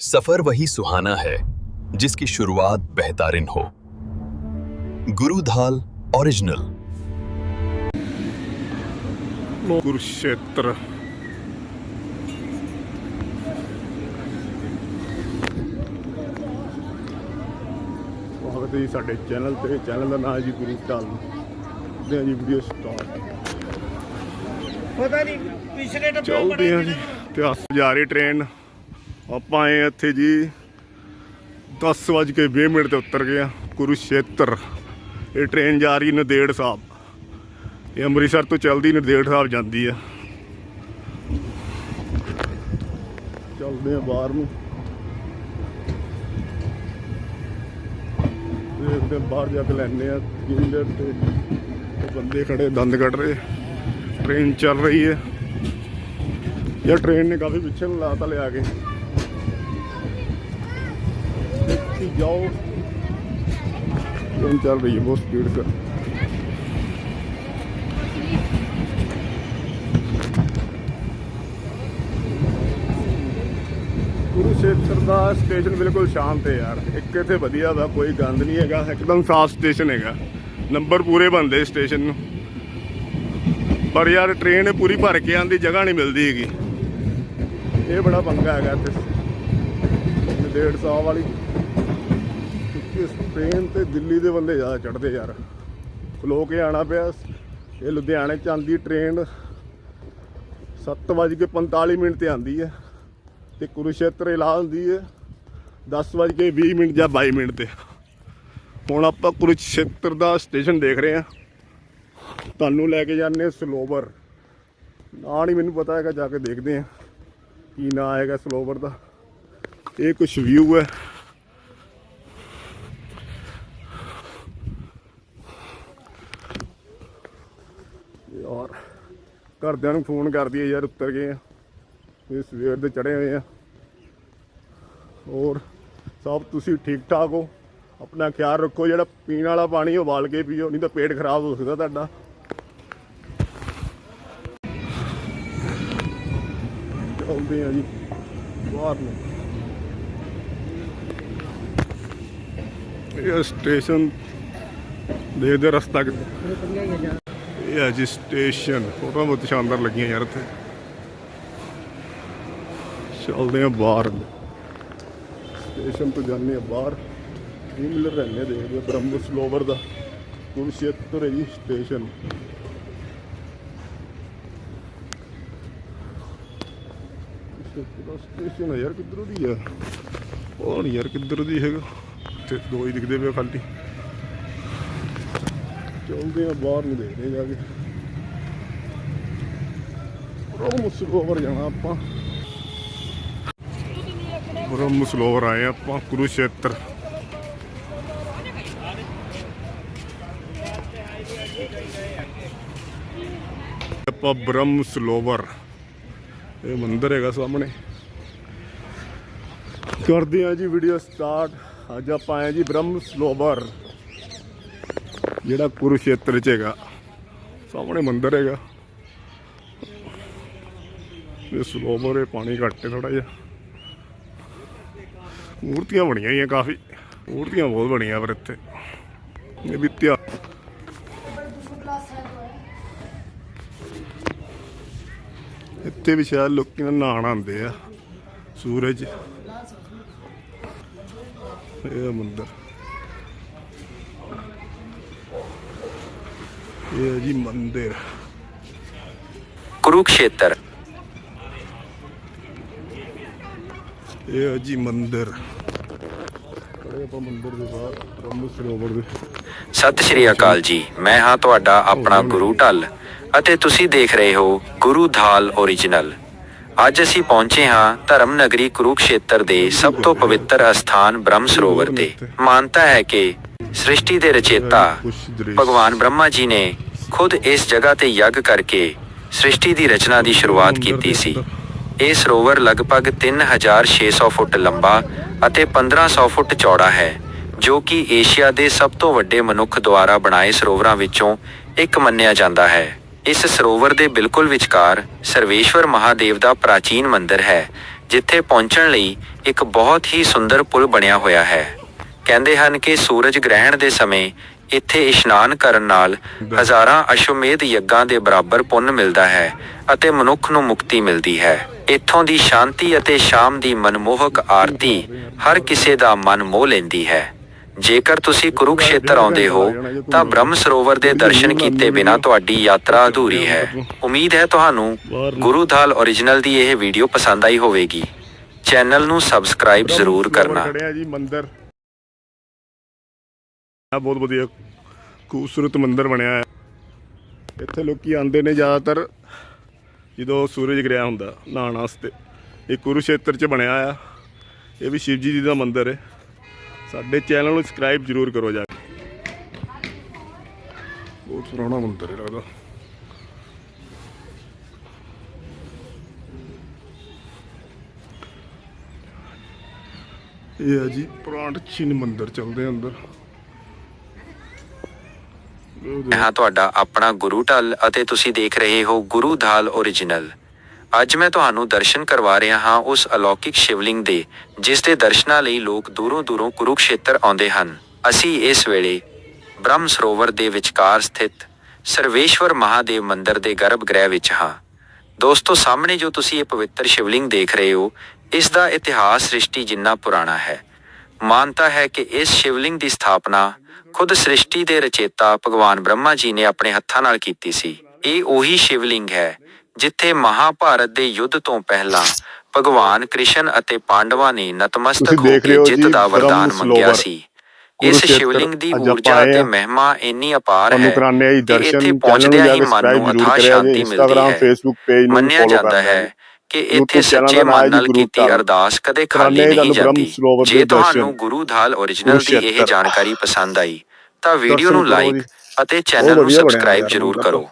सफ़र वही सुहाना है जिसकी शुरुआत बेहतरीन हो। गुरुधाल ओरिजिनल। कुरुक्षेत्र। स्वागत है साढ़े चैनल पे चैनल का नाम जी गुरु ढाल जी वीडियो स्टार्ट चलते हैं जी तो जा रही ट्रेन। ਆਪਾਂ ਆਏ ਇੱਥੇ ਜੀ 10 ਵਜੇ ਕੇ 20 ਮਿੰਟ ਤੇ ਉਤਰ ਗਏ ਹਾਂ ਕੁਰੂਸ਼ੇਤਰ ਇਹ ਟ੍ਰੇਨ ਜਾ ਰਹੀ ਨਦੇੜ ਸਾਹਿਬ। ਇਹ ਅੰਮ੍ਰਿਤਸਰ ਤੋਂ ਚੱਲਦੀ ਨਦੇੜ ਸਾਹਿਬ ਜਾਂਦੀ ਆ। ਚੱਲਦੇ ਆ ਬਾਹਰ ਨੂੰ। ਦੇਖਦੇ ਹਾਂ ਬਾਹਰ ਜਾ ਕੇ ਲੈਣੇ ਆ ਕਿੰਦਰ ਤੇ ਬੰਦੇ ਖੜੇ, ਦੰਦ ਕੱਢ ਰਹੇ। ਟ੍ਰੇਨ ਚੱਲ ਰਹੀ ਹੈ। ਯਾਰ ਟ੍ਰੇਨ ਨੇ ਕਾਫੀ ਪਿੱਛੇ ਨੂੰ ਲਾਤਾ ਲਿਆ ਕੇ। ਜਾਓ। ਟ੍ਰੇਨ ਚੱਲ ਰਹੀ ਹੈ ਬਹੁਤ ਸਪੀਡ ਕਰ। ਕੁਰੂਸ਼ੇਤਰ ਦਾ ਸਟੇਸ਼ਨ ਬਿਲਕੁਲ ਸ਼ਾਂਤ ਹੈ ਯਾਰ। ਇੱਕ ਇੱਥੇ ਵਧੀਆ ਵਾ ਕੋਈ ਗੰਦ ਨਹੀਂ ਹੈਗਾ, ਇੱਕਦਮ ਸਾਫ਼ ਸਟੇਸ਼ਨ ਹੈਗਾ। ਨੰਬਰ ਪੂਰੇ ਬੰਦੇ ਸਟੇਸ਼ਨ ਨੂੰ। ਪਰ ਯਾਰ ਟ੍ਰੇਨ ਪੂਰੀ ਭਰ ਕੇ ਆਂਦੀ ਜਗ੍ਹਾ ਨਹੀਂ ਮਿਲਦੀ ਹੈਗੀ। ਇਹ ਬੜਾ ਪੰਗਾ ਹੈਗਾ ਇੱਥੇ। 150 ਵਾਲੀ। ਕਿਉਂਕਿ ਇਸ ਟ੍ਰੇਨ ਤੇ ਦਿੱਲੀ ਦੇ ਬੰਦੇ ਜ਼ਿਆਦਾ ਚੜਦੇ ਯਾਰ। ਖਲੋ ਕੇ ਆਣਾ ਪਿਆ। ਇਹ ਲੁਧਿਆਣੇ ਚ ਆਂਦੀ ਟ੍ਰੇਨ 7:45 ਮਿੰਟ ਤੇ ਆਂਦੀ ਹੈ ਤੇ ਕੁਰੂਸ਼ੇਤਰ ਇਲਾ ਹੁੰਦੀ ਹੈ। 10:20 ਮਿੰਟ ਜਾਂ 22 ਮਿੰਟ ਤੇ। ਹੁਣ ਆਪਾਂ ਕੁਰੂਸ਼ੇਤਰ ਦਾ ਸਟੇਸ਼ਨ ਦੇਖ ਰਹੇ ਹਾਂ। ਤੁਹਾਨੂੰ ਲੈ ਕੇ ਜਾਂਦੇ ਸਲੋਵਰ। ਨਾਂ ਨਹੀਂ ਮੈਨੂੰ ਪਤਾ ਹੈਗਾ, ਜਾ ਕੇ ਦੇਖਦੇ ਹਾਂ ਕੀ ਨਾਂ ਆਏਗਾ ਸਲੋਵਰ ਦਾ। ਇਹ ਕੁਝ ਵਿਊ ਹੈ ਯਾਰ ਘਰਦਿਆਂ ਨੂੰ ਫੋਨ ਕਰਦੀ ਹੈ ਯਾਰ ਉੱਤਰ ਗਏ ਆ। ਇਹ ਸਵੇਰ ਦੇ ਚੜੇ ਹੋਏ ਆ। ਹੋਰ, ਸਭ ਤੁਸੀਂ ਠੀਕ ਠਾਕ ਹੋ? ਆਪਣਾ ਖਿਆਲ ਰੱਖੋ, ਜਿਹੜਾ ਪੀਣ ਵਾਲਾ ਪਾਣੀ ਉਬਾਲ ਕੇ ਪੀਓ, ਨਹੀਂ ਤਾਂ ਪੇਟ ਖਰਾਬ ਹੋ ਸਕਦਾ ਤੁਹਾਡਾ। ਚੱਲਦੇ ਆ ਜੀ, ਬਾਹਰ ਨੂੰ। ਇਹ ਸਟੇਸ਼ਨ ਦੇਖਦੇ ਰਸਤਾ ਕਿੱਥੇ। ਇਹ ਫੋਟੋਆਂ ਬਹੁਤ ਸ਼ਾਨਦਾਰ ਲੱਗੀਆਂ ਯਾਰ ਇੱਥੇ। ਚੱਲਦੇ ਆ ਬਾਹਰ। ਸਟੇਸ਼ਨ ਤੋਂ ਜਾਂਦੇ ਆ ਬਾਹਰ। ਮਿਲ ਰਹਿੰਦੇ ਦੇਖਦੇ ਬ੍ਰਹਮ ਸਲੋਵਰ ਦਾ। ਕੁਰਸ਼ੇਤਰ ਹੈ ਸਟੇਸ਼ਨ ਯਾਰ ਕਿੱਧਰੋਂ ਦੀ ਆ ਉਹ ਨਹੀਂ ਯਾਰ ਕਿੱਧਰ ਦੀ ਹੈਗਾ। ਤੇ ਦੋ ਹੀ ਦਿਖਦੇ ਪਏ ਖਾਲੀ। ਚੱਲਦੇ ਆ ਬਾਹਰ ਨੂੰ ਦੇਖਦੇ ਜਾ ਕੇ ਬ੍ਰਹਮ ਸਰੋਵਰ ਜਾਣਾ ਆਪਾਂ। ਬ੍ਰਹਮ ਸਰੋਵਰ ਆਏ ਆਪਾਂ ਕੁਰੂਸ਼ੇਤਰ ਆਪਾਂ ਬ੍ਰਹਮ ਸਰੋਵਰ ਇਹ ਮੰਦਿਰ ਹੈਗਾ ਸਾਹਮਣੇ। ਕਰਦੇ ਆ ਜੀ ਵੀਡੀਓ ਸਟਾਰਟ ਅੱਜ ਆਪਾਂ ਆਏ ਜੀ ਬ੍ਰਹਮ ਸਰੋਵਰ ਜਿਹੜਾ ਕੁਰੂਸ਼ੇਤਰ ਚ ਹੈਗਾ, ਸਾਹਮਣੇ ਮੰਦਿਰ ਹੈਗਾ। ਇਹ ਸਲੋਵਰ ਹੈ ਪਾਣੀ ਘੱਟ ਹੈ ਥੋੜਾ ਜਿਹਾ। ਮੂਰਤੀਆਂ ਬਣੀਆਂ ਹੋਈਆਂ ਕਾਫੀ, ਮੂਰਤੀਆਂ ਬਹੁਤ ਬਣੀਆਂ ਪਰ ਇੱਥੇ। ਇਹ ਵੀ ਤਿਆ ਇੱਥੇ ਵੀ ਸ਼ਾਇਦ ਲੋਕੀ ਨਾ ਨਹਾਉਣ ਆਉਂਦੇ ਆ, ਸੂਰਜ। ਇਹ ਆ ਮੰਦਿਰ। ਇਹ ਹੈ ਜੀ ਮੰਦਿਰ। ਕੁਰੂਕਸ਼ੇਤਰ। ਇਹ ਹੈ ਜੀ ਮੰਦਿਰ। ਖੜੇ ਆਪਾਂ ਮੰਦਿਰ ਦੇ ਬਾਹਰ ਬ੍ਰਹਮ ਸਰੋਵਰ ਦੇ। ਸਤਿ ਸ਼੍ਰੀ ਅਕਾਲ ਜੀ। ਮੈਂ ਹਾਂ ਤੁਹਾਡਾ ਆਪਣਾ ਗੁਰੂ ਢੱਲ ਅਤੇ ਤੁਸੀਂ ਦੇਖ ਰਹੇ ਹੋ ਗੁਰੂ ਧਾਲ ਓਰੀਜਨਲ ਅੱਜ ਅਸੀਂ ਪਹੁੰਚੇ ਹਾਂ ਧਰਮ ਨਗਰੀ ਕੁਰੂਕਸ਼ੇਤਰ ਦੇ ਸਭ ਤੋਂ ਪਵਿੱਤਰ ਅਸਥਾਨ ਬ੍ਰਹਮ ਸਰੋਵਰ ਤੇ। ਮਾਨਤਾ ਹੈ ਕਿ ਸ੍ਰਿਸ਼ਟੀ ਦੇ ਰਚੇਤਾ ਭਗਵਾਨ ਬ੍ਰਹਮਾ ਜੀ ਨੇ ਖੁਦ ਇਸ ਜਗ੍ਹਾ ਤੇ ਯੱਗ ਕਰਕੇ ਸ੍ਰਿਸ਼ਟੀ ਦੀ ਰਚਨਾ ਦੀ ਸ਼ੁਰੂਆਤ ਕੀਤੀ ਸੀ। ਇਹ ਸਰੋਵਰ ਲਗਭਗ 3600 ਫੁੱਟ ਲੰਬਾ ਅਤੇ 1500 ਫੁੱਟ ਚੌੜਾ ਹੈ ਜੋ ਕਿ ਏਸ਼ੀਆ ਦੇ ਸਭ ਤੋਂ ਵੱਡੇ ਮਨੁੱਖ ਦੁਆਰਾ ਬਣਾਏ ਸਰੋਵਰਾਂ ਵਿੱਚੋਂ ਇੱਕ ਮੰਨਿਆ ਜਾਂਦਾ ਹੈ। ਇਸ ਸਰੋਵਰ ਦੇ ਬਿਲਕੁਲ ਵਿਚਕਾਰ ਸਰਵੇਸ਼ਵਰ ਮਹਾਦੇਵ ਦਾ ਪ੍ਰਾਚੀਨ ਮੰਦਿਰ ਹੈ ਜਿੱਥੇ ਪਹੁੰਚਣ ਲਈ ਇੱਕ ਬਹੁਤ ਹੀ ਸੁੰਦਰ ਪੁਲ ਬਣਿਆ ਹੋਇਆ ਹੈ। ਕਹਿੰਦੇ ਹਨ ਕਿ ਸੂਰਜ ਗ੍ਰਹਿਣ ਦੇ ਸਮੇਂ ਇੱਥੇ ਇਸ਼ਨਾਨ ਕਰਨ ਨਾਲ ਹਜ਼ਾਰਾਂ ਅਸ਼ਵਮੇਧ ਯੱਗਾਂ ਦੇ ਬਰਾਬਰ ਪੁੰਨ ਮਿਲਦਾ ਹੈ ਅਤੇ ਮਨੁੱਖ ਨੂੰ ਮੁਕਤੀ ਮਿਲਦੀ ਹੈ। ਇੱਥੋਂ ਦੀ ਸ਼ਾਂਤੀ ਅਤੇ ਸ਼ਾਮ ਦੀ ਮਨਮੋਹਕ ਆਰਤੀ ਹਰ ਕਿਸੇ ਦਾ ਮਨ ਮੋਹ ਲੈਂਦੀ ਹੈ। ਜੇਕਰ ਤੁਸੀਂ ਕੁਰੂਕਸ਼ੇਤਰ ਆਉਂਦੇ ਹੋ ਤਾਂ ਬ੍ਰਹਮ ਸਰੋਵਰ ਦੇ ਦਰਸ਼ਨ ਕੀਤੇ ਬਿਨਾ ਤੁਹਾਡੀ ਯਾਤਰਾ ਅਧੂਰੀ ਹੈ। ਉਮੀਦ ਹੈ ਤੁਹਾਨੂੰ ਗੁਰੂ ਧਾਲ origignal ਦੀ ਇਹ ਵੀਡੀਓ ਪਸੰਦ ਆਈ ਹੋਵੇਗੀ। ਚੈਨਲ ਨੂੰ ਸਬਸਕ੍ਰਾਈਬ ਜ਼ਰੂਰ ਕਰਨਾ। ਆ ਬਹੁਤ ਵਧੀਆ ਖੂਬਸੂਰਤ ਮੰਦਿਰ ਬਣਿਆ ਹੈ। ਇੱਥੇ ਲੋਕੀ ਆਉਂਦੇ ਨੇ ਜ਼ਿਆਦਾਤਰ ਜਦੋਂ ਸੂਰਜ ਗ੍ਰਹਿ ਹੁੰਦਾ, ਨਹਾਉਣ ਵਾਸਤੇ। ਇਹ ਕੁਰੂਸ਼ੇਤਰ 'ਚ ਬਣਿਆ ਆ। ਇਹ ਵੀ ਸ਼ਿਵ ਜੀ ਦਾ ਮੰਦਿਰ ਹੈ। ਸਾਡੇ ਚੈਨਲ ਨੂੰ ਸਬਸਕ੍ਰਾਈਬ ਜ਼ਰੂਰ ਕਰੋ ਜਾ ਕੇ। ਬਹੁਤ ਪੁਰਾਣਾ ਮੰਦਿਰ ਹੈ ਲੱਗਦਾ। ਇਹ ਹੈ ਜੀ ਪੁਰਾਣ ਚੀਨ ਮੰਦਿਰ ਚੱਲਦੇ ਆ ਅੰਦਰ। ਹਾਂ ਤੁਹਾਡਾ ਆਪਣਾ ਗੁਰੂ ਢਲ ਅਤੇ ਤੁਸੀਂ ਦੇਖ ਰਹੇ ਹੋ ਗੁਰੂ ਧਾਲ origignal ਅੱਜ ਮੈਂ ਤੁਹਾਨੂੰ ਦਰਸ਼ਨ ਕਰਵਾ ਰਿਹਾ ਹਾਂ ਉਸ ਅਲੌਕਿਕ ਸ਼ਿਵਲਿੰਗ ਦੇ, ਜਿਸ ਦੇ ਦਰਸ਼ਨਾਂ ਲਈ ਲੋਕ ਦੂਰੋਂ ਦੂਰੋਂ ਕੁਰੂਕਸ਼ੇਤਰ ਆਉਂਦੇ ਹਨ। ਅਸੀਂ ਇਸ ਵੇਲੇ ਬ੍ਰਹਮ ਸਰੋਵਰ ਦੇ ਵਿਚਕਾਰ ਸਥਿਤ ਸਰਵੇਸ਼ਵਰ ਮਹਾਦੇਵ ਮੰਦਿਰ ਦੇ ਗਰਭ ਗ੍ਰਹਿ ਵਿੱਚ ਹਾਂ। ਦੋਸਤੋ, ਸਾਹਮਣੇ ਜੋ ਤੁਸੀਂ ਇਹ ਪਵਿੱਤਰ ਸ਼ਿਵਲਿੰਗ ਦੇਖ ਰਹੇ ਹੋ, ਇਸ ਦਾ ਇਤਿਹਾਸ ਸ੍ਰਿਸ਼ਟੀ ਜਿੰਨਾ ਪੁਰਾਣਾ ਹੈ। ਮਾਨਤਾ ਹੈ ਕਿ ਇਸ ਸ਼ਿਵਲਿੰਗ ਦੀ ਸਥਾਪਨਾ ਖੁਦ ਸ੍ਰਿਸ਼ਟੀ ਦੇ ਰਚੇਤਾ ਭਗਵਾਨ ਬ੍ਰਹਮਾ ਜੀ ਨੇ ਆਪਣੇ ਹੱਥਾਂ ਨਾਲ ਕੀਤੀ ਸੀ ਇਹ ਉਹੀ ਸ਼ਿਵਲਿੰਗ ਹੈ ਜਿੱਥੇ ਮਹਾਭਾਰਤ ਦੇ ਯੁੱਧ ਤੋਂ ਪਹਿਲਾਂ ਭਗਵਾਨ ਕ੍ਰਿਸ਼ਨ ਅਤੇ ਪਾਂਡਵਾਂ ਨੇ ਨਤਮਸਤਕ ਹੋ ਕੇ ਜਿੱਤ ਦਾ ਵਰਦਾਨ ਮੰਗਿਆ। ਸੀ ਇਸ ਸ਼ਿਵਲਿੰਗ ਦੀ ਊਰਜਾ ਹਾਂ। ਮਹਿਮਾ ਇੰਨੀ ਅਪਾਰ ਹੈ ਕਿ ਇੱਥੇ ਪਹੁੰਚਦਿਆਂ ਹੀ ਮਨ ਨੂੰ ਕਰਿਆ ਸ਼ਾਂਤੀ ਮਿਲਦੀ ਹੈ ਫੇਸਬੁੱਕ ਪੇਜ ਨੂੰ ਮੰਨਿਆ ਜਾਂਦਾ ਹੈ। ਕਿ ਇੱਥੇ ਸੱਚੇ ਮਨ ਨਾਲ ਕੀਤੀ। ਅਰਦਾਸ ਕਦੇ ਖਾਲੀ ਨਹੀਂ ਜਾਂਦੀ ਜੇ ਤੁਹਾਨੂੰ। ਗੁਰੂ ਧਾਲ origignal ਦੀ ਇਹ। ਜਾਣਕਾਰੀ ਪਸੰਦ ਆਈ ਤਾਂ ਵੀਡੀਓ ਨੂੰ ਲਾਈਕ। ਅਤੇ ਚੈਨਲ ਨੂੰ ਸਬਸਕ੍ਰਾਈਬ ਜ਼ਰੂਰ ਕਰੋ।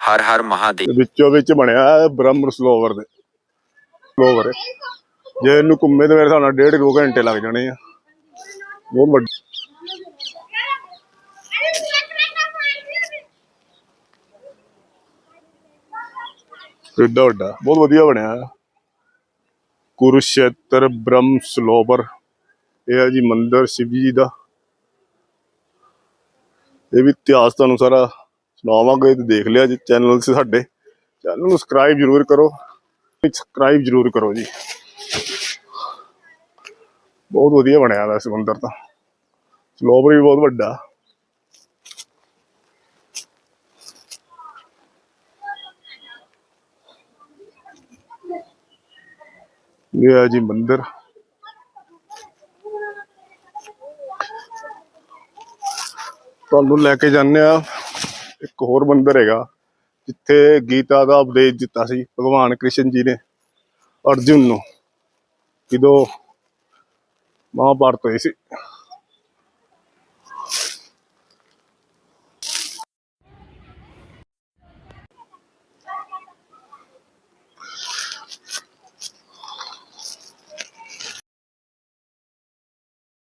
ਹਰ ਹਰ ਮਹਾਦੇਵ। ਵਿੱਚੋਂ ਵਿੱਚ ਬਣਿਆ ਬ੍ਰਹਮ ਸਰੋਵਰ ਦੇ। ਸਰੋਵਰ ਹੈ। ਜੇ ਇਹਨੂੰ ਘੁੰਮੇ ਤੇ ਮੇਰੇ ਹਿਸਾਬ ਨਾਲ ਡੇਢ ਕੁ ਘੰਟੇ ਲੱਗ ਜਾਣੇ ਆ। ਬਹੁਤ ਵੱਡਾ ਵੱਡਾ। ਬਹੁਤ ਵਧੀਆ ਬਣਿਆ। ਕੁਰੂਸ਼ੇਤਰ ਬ੍ਰਹਮ ਸਰੋਵਰ ਇਹ ਹੈ ਜੀ ਮੰਦਿਰ ਸ਼ਿਵ ਜੀ ਦਾ। ਇਹ ਵੀ ਇਤਿਹਾਸ ਤੁਹਾਨੂੰ ਸਾਰਾ ਸੁਣਾਵਾਂਗੇ ਤੇ ਦੇਖ ਲਿਆ ਜੀ ਚੈਨਲ ਤੇ ਸਾਡੇ। ਚੈਨਲ ਨੂੰ ਸਬਸਕ੍ਰਾਈਬ ਜ਼ਰੂਰ ਕਰੋ। ਸਬਸਕ੍ਰਾਈਬ ਜ਼ਰੂਰ ਕਰੋ ਜੀ। ਬਹੁਤ ਵਧੀਆ ਬਣਿਆ ਦਾ ਸਮੁੰਦਰ ਤਾਂ। ਸਰੋਵਰ ਵੀ ਬਹੁਤ ਵੱਡਾ। ਇਹ ਹੈ ਜੀ ਮੰਦਿਰ। ਤੁਹਾਨੂੰ ਲੈ ਕੇ ਜਾਂਦੇ ਆ ਇੱਕ ਹੋਰ ਮੰਦਿਰ ਹੈਗਾ, ਜਿੱਥੇ ਗੀਤਾ ਦਾ ਉਪਦੇਸ਼ ਦਿੱਤਾ ਸੀ, ਭਗਵਾਨ ਕ੍ਰਿਸ਼ਨ ਜੀ ਨੇ ਅਰਜੁਨ ਨੂੰ, ਜਦੋਂ ਮਹਾਭਾਰਤ ਹੋਈ ਸੀ।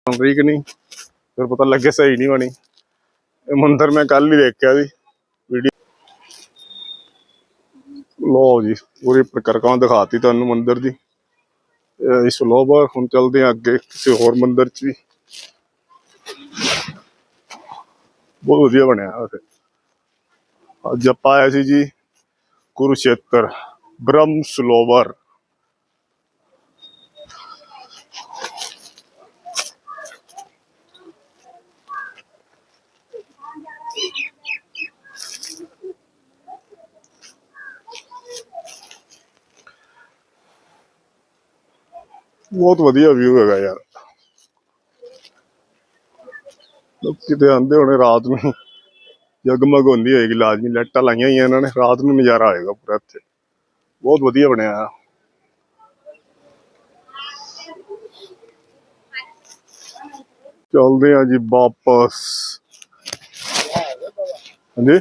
ਠੀਕ ਨਹੀਂ, ਫਿਰ ਪਤਾ ਲੱਗੇ ਸਹੀ ਨਹੀਂ ਬਣੀ। ਇਹ ਮੰਦਿਰ ਮੈਂ ਕੱਲ ਹੀ ਦੇਖਿਆ ਸੀ ਵੀਡੀਓ ਲੋ ਜੀ, ਪੂਰੀ ਪ੍ਰਕਰਕਾਂ ਦਿਖਾਤੀ ਤੁਹਾਨੂੰ ਮੰਦਿਰ ਦੀ। ਇਹ ਇਸ ਲੋਬਰ ਹੁਣ ਚਲਦੇ ਹਾਂ ਅੱਗੇ ਕਿਸੇ ਹੋਰ ਮੰਦਿਰ ਚ ਵੀ। ਬਹੁਤ ਵਧੀਆ ਬਣਿਆ ਉਥੇ ਅੱਜ ਆਪਾਂ ਆਏ ਸੀ ਜੀ ਕੁਰੂਸ਼ੇਤਰ ਬ੍ਰਹਮ ਸਲੋਵਰ। ਬਹੁਤ ਵਧੀਆ ਵਿਊ ਹੈਗਾ ਯਾਰ ਲੋਕ ਕਿਤੇ ਆਂਦੇ ਹੋਣੇ ਰਾਤ ਨੂੰ ਜਗਮਗ ਹੁੰਦੀ ਹੋਏਗੀ ਲਾਜ਼ਮੀ ਲਾਈਟਾਂ ਲਾਈਆਂ ਹੋਈਆਂ ਇਹਨਾਂ ਨੇ ਰਾਤ ਨੂੰ ਨਜ਼ਾਰਾ ਆਏਗਾ ਪੂਰਾ ਇੱਥੇ ਬਹੁਤ ਵਧੀਆ ਬਣਿਆ ਆ ਚਲਦੇ ਆ ਜੀ ਵਾਪਸ ਹਾਂਜੀ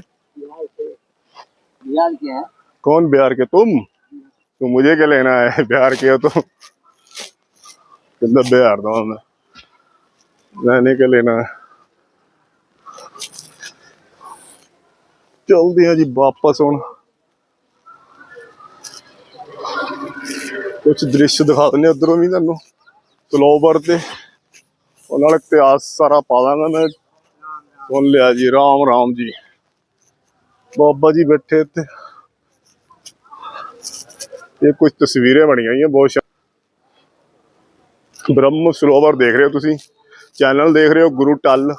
बिहार के हैं कौन बिहार के तुम तो मुझे क्या लेना है बिहार के हो तो ਬਿਹਾਰ ਦਾ தான் வந்தேன் ਲੈਣੇ ਕੇ ਲੈਣਾ ਚਲਦੇ ਆ ਜੀ ਵਾਪਸ ਹੁਣ। ਕੁਝ ਦ੍ਰਿਸ਼ ਦਿਖਾ ਦਿੰਦੇ ਉਧਰੋਂ ਵੀ ਤੁਹਾਨੂੰ। ਤਲੋਬਰ ਤੇ। ਉਹ ਨਾਲ ਇਤਿਹਾਸ ਸਾਰਾ ਪਾ ਦਾਂਗਾ ਮੈਂ। ਸੁਣ ਲਿਆ ਜੀ, ਰਾਮ ਰਾਮ ਜੀ। ਬਾਬਾ ਜੀ ਬੈਠੇ ਇੱਥੇ। ਇਹ ਕੁਝ ਤਸਵੀਰਾਂ ਬਣੀਆਂ ਹੋਈਆਂ, ਬਹੁਤ ਬ੍ਰਹਮ ਸਰੋਵਰ ਦੇਖ ਰਹੇ ਹੋ ਤੁਸੀਂ। ਚੈਨਲ ਦੇਖ ਰਹੇ ਹੋ ਗੁਰੂ ਟੱਲ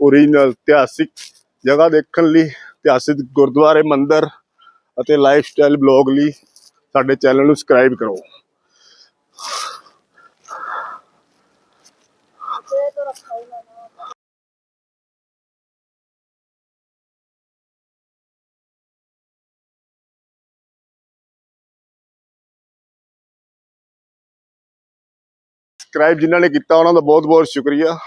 ਓਰੀਜਨਲ ਇਤਿਹਾਸਿਕ ਜਗ੍ਹਾ ਦੇਖਣ ਲਈ, ਇਤਿਹਾਸਿਕ ਗੁਰਦੁਆਰੇ, ਮੰਦਿਰ ਅਤੇ ਲਾਈਫ ਸਟਾਈਲ ਬਲੌਗ ਲਈ ਸਾਡੇ ਚੈਨਲ ਨੂੰ ਸਬਸਕ੍ਰਾਈਬ ਕਰੋ। ਸਬਸਕ੍ਰਾਈਬ ਜਿਨ੍ਹਾਂ ਨੇ ਕੀਤਾ ਉਹਨਾਂ ਦਾ ਬਹੁਤ ਬਹੁਤ ਸ਼ੁਕਰੀਆ।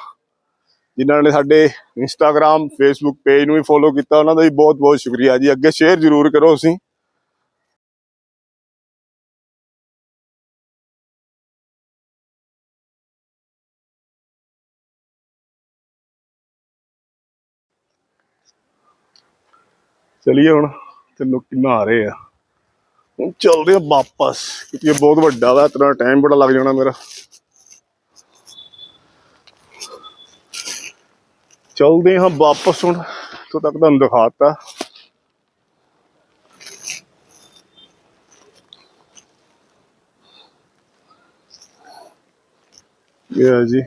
ਜਿਨ੍ਹਾਂ ਨੇ ਸਾਡੇ ਇੰਸਟਾਗ੍ਰam ਫੇਸਬੁੱਕ ਪੇਜ ਨੂੰ ਵੀ ਫੋਲੋ ਕੀਤਾ, ਉਹਨਾਂ ਦਾ ਵੀ ਬਹੁਤ ਬਹੁਤ ਸ਼ੁਕਰੀਆ ਜੀ। ਅੱਗੇ ਸ਼ੇਅਰ ਜ਼ਰੂਰ ਕਰੋ ਤੁਸੀਂ। ਚਲਿਏ ਹੁਣ, ਤੇ ਲੋਕੀ ਨਹਾ ਰਹੇ ਆ। ਹੁਣ ਚੱਲਦੇ ਆ ਵਾਪਸ। ਕਿਉਂਕਿ ਇਹ ਬਹੁਤ ਵੱਡਾ ਵਾ, ਇਤਨਾ ਟਾਈਮ ਬੜਾ ਲੱਗ ਜਾਣਾ ਮੇਰਾ। ਚਲਦੇ ਹਾਂ ਵਾਪਸ ਹੁਣ। ਤੋਂ ਤੱਕ ਤੁਹਾਨੂੰ ਦਿਖਾਤਾ। ਇਹ ਜੀ,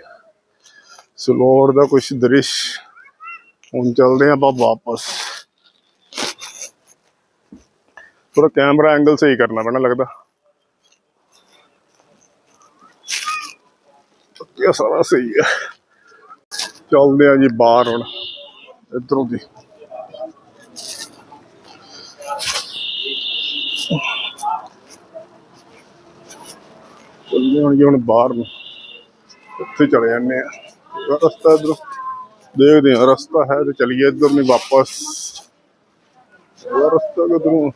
ਸਲੋਰ ਦਾ ਕੁਝ ਦ੍ਰਿਸ਼। ਹੁਣ ਚਲਦੇ ਹਾਂ ਆਪਾਂ ਵਾਪਸ। ਥੋੜਾ ਕੈਮਰਾ ਐਂਗਲ ਸਹੀ ਕਰਨਾ ਪੈਣਾ ਲੱਗਦਾ। ਇਹ ਸਾਰਾ ਸਹੀ ਹੈ। ਚੱਲਦੇ ਆ ਜੀ ਬਾਹਰ ਹੁਣ, ਇਧਰੋਂ ਦੀ। ਚੱਲਦੇ ਹੁਣ ਜੀ ਹੁਣ ਬਾਹਰ ਨੂੰ ਉੱਥੇ ਚਲੇ ਜਾਂਦੇ ਆ। ਰਸਤਾ ਇਧਰੋਂ, ਦੇਖਦੇ ਆ, ਰਸਤਾ ਹੈ ਤੇ ਚਲੀਏ ਇਧਰ ਨੂੰ ਵਾਪਸ। ਰਸਤਾ ਕਿਧਰੋਂ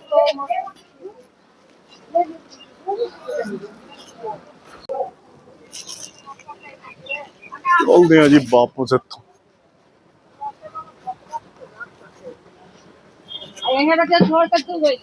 ਚਲਦੇ ਆ ਜੀ ਵਾਪਸ ਇੱਥੋਂ। ਇਹ ਹੈ ਕਿ ਛੋੜ ਕੇ ਤੂੰ ਗਈ